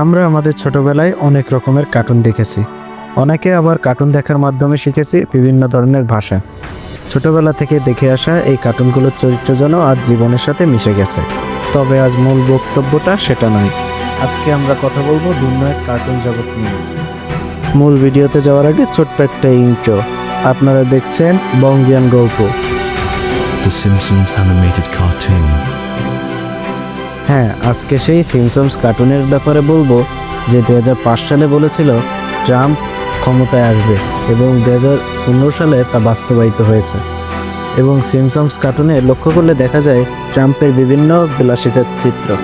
আমরা আমাদের ছোটবেলায় অনেক রকমের কার্টুন দেখেছি। অনেকে আবার কার্টুন দেখার মাধ্যমে শিখেছি বিভিন্ন ধরনের ভাষা। ছোটবেলা থেকে দেখে আসা এই কার্টুনগুলোর চরিত্র যেন আজ জীবনের সাথে মিশে গেছে। তবে আজ মূল বক্তব্যটা সেটা নয়। আজকে আমরা কথা বলব ভিন্ন এক কার্টুন জগৎ নিয়ে। মূল ভিডিওতে যাওয়ার আগে ছোট্ট একটা ইন্ট্রো আপনারা দেখছেন বঙ্গিয়ান গল্প। The Simpsons animated cartoon. হ্যাঁ আজকে সেই সিমসমস কার্টুনের ব্যাপারে বলব যে দু হাজার পাঁচ সালে বলেছিল ট্রাম্প ক্ষমতায় আসবে এবং দু হাজার উনিশ সালে তা বাস্তবায়িত হয়েছে। এবং সিমসমস কার্টুনে লক্ষ্য করলে দেখা যায় ট্রাম্পের বিভিন্ন বিলাসিতার চিত্র।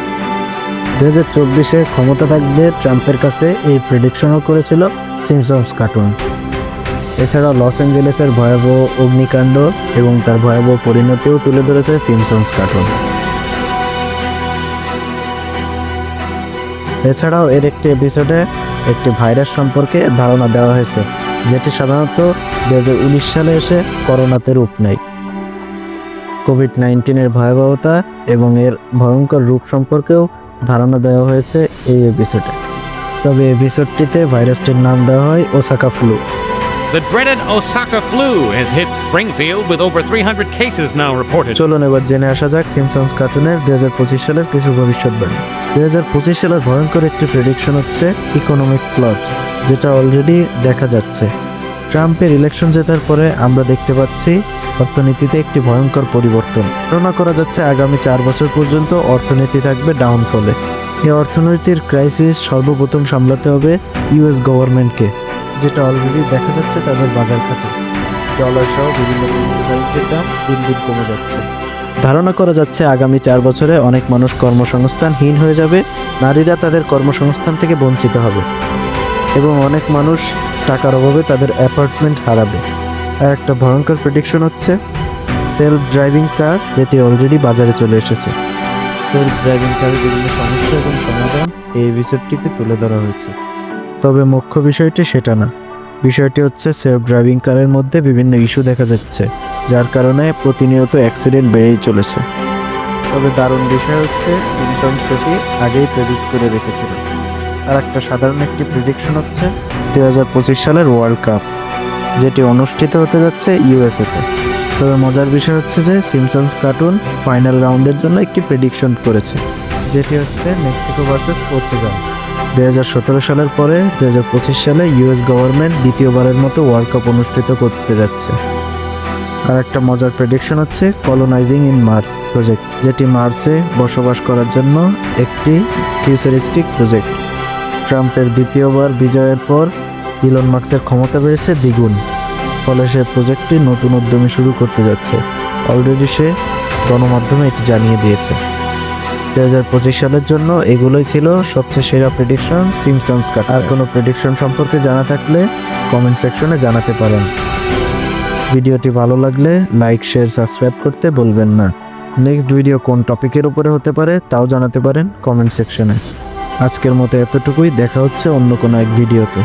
দু হাজার চব্বিশে ক্ষমতা থাকবে ট্রাম্পের কাছে এই প্রেডিকশনও করেছিল সিমসমস কার্টুন এছাড়া লস অ্যাঞ্জেলেসের ভয়াবহ অগ্নিকাণ্ড এবং তার ভয়াবহ পরিণতিও তুলে ধরেছে সিমসমস কার্টুন এছাড়াও এর একটি এপিসোডে একটি ভাইরাস সম্পর্কে ধারণা দেওয়া হয়েছে যেটি সাধারণত দুই হাজার উনিশ সালে এসে করোনাতে রূপ নেয়। কোভিড নাইন্টিনের ভয়াবহতা এবং এর ভয়ঙ্কর রূপ সম্পর্কেও ধারণা দেওয়া হয়েছে এই এপিসোডে তবে এপিসোডটিতে ভাইরাসটির নাম দেওয়া হয় Osaka flu The dreaded Osaka flu has hit Springfield with over 300 cases now reported. চলুন এবার জেনে আসা যাক সিমসন্স কার্টুনের দুই হাজার পঁচিশ সালের কিছু ভবিষ্যৎবাণী। দুই হাজার পঁচিশ সালের ভয়ঙ্কর একটি প্রেডিকশন হচ্ছে ইকোনমিক ক্লাবস যেটা অলরেডি দেখা যাচ্ছে। ট্রাম্পের ইলেকশন জেতার পরে আমরা দেখতে পাচ্ছি অর্থনীতিতে একটি ভয়ঙ্কর পরিবর্তন। ধারণা করা যাচ্ছে আগামী চার বছর পর্যন্ত অর্থনীতি থাকবে ডাউনফলে এই অর্থনীতির ক্রাইসিস সর্বপ্রথম সামলাতে হবে ইউএস গভর্নমেন্টকে যেটা অলরেডি দেখা যাচ্ছে তাদের বাজার খাতে। ডলার সহ বিভিন্ন দাম দিন দিন কমে যাচ্ছে। ধারণা করা যাচ্ছে আগামী চার বছরে অনেক মানুষ কর্মসংস্থানহীন হয়ে যাবে, নারীরা তাদের কর্মসংস্থান থেকে বঞ্চিত হবে এবং অনেক মানুষ টাকার অভাবে তাদের অ্যাপার্টমেন্ট হারাবে। আর একটা ভয়ঙ্কর প্রেডিকশন হচ্ছে সেলফ ড্রাইভিং কার যেটি অলরেডি বাজারে চলে এসেছে। সেলফ ড্রাইভিং কারের বিভিন্ন সমস্যা এবং সমাধান এই এপিসোডটিতে তুলে ধরা হয়েছে। তবে মুখ্য বিষয়টি সেটা না। বিষয়টি হচ্ছে সেলফ ড্রাইভিং কারের মধ্যে বিভিন্ন ইস্যু দেখা যাচ্ছে, যার কারণে প্রতিনিয়ত অ্যাক্সিডেন্ট বেড়েই চলেছে। তবে দারুণ বিষয় হচ্ছে সিমসন সেটি আগেই প্রেডিক্ট করে রেখেছিল। আর একটা সাধারণ একটি প্রেডিকশন হচ্ছে দু হাজার পঁচিশ সালের ওয়ার্ল্ড কাপ যেটি অনুষ্ঠিত হতে যাচ্ছে ইউএসএতে তবে মজার বিষয় হচ্ছে যে সিমসনস কার্টুন ফাইনাল রাউন্ডের জন্য একটি প্রেডিকশন করেছে, যেটি হচ্ছে মেক্সিকো ভার্সেস পর্তুগাল। দুই হাজার সতেরো সালের পরে দুই হাজার পঁচিশ সালে ইউএস গভর্নমেন্ট দ্বিতীয়বারের মতো ওয়ার্ল্ড কাপ অনুষ্ঠিত করতে যাচ্ছে। আর একটা মজার প্রেডিকশন হচ্ছে কলোনাইজিং ইন মার্স প্রজেক্ট যেটি মার্সে বসবাস করার জন্য একটি ফিউচারিস্টিক প্রজেক্ট ট্রাম্পের দ্বিতীয়বার বিজয়ের পর ইলন মার্কসের ক্ষমতা বেড়েছে দ্বিগুণ, ফলে সে প্রজেক্টটি নতুন উদ্যমী শুরু করতে যাচ্ছে। অলরেডি সে গণমাধ্যমে এটি জানিয়ে দিয়েছে। দু হাজার পঁচিশ সালের জন্য এগুলোই ছিল সবচেয়ে সেরা প্রেডিকশন সিমসন্স কাট আর কোনো প্রেডিকশন সম্পর্কে জানা থাকলে কমেন্ট সেকশনে জানাতে পারেন। ভিডিওটি ভালো লাগলে লাইক শেয়ার সাবস্ক্রাইব করতে বলবেন না। নেক্সট ভিডিও কোন টপিকের উপরে হতে পারে তাও জানাতে পারেন কমেন্ট সেকশনে আজকের মতো এতটুকুই, দেখা হচ্ছে অন্য কোনো এক ভিডিওতে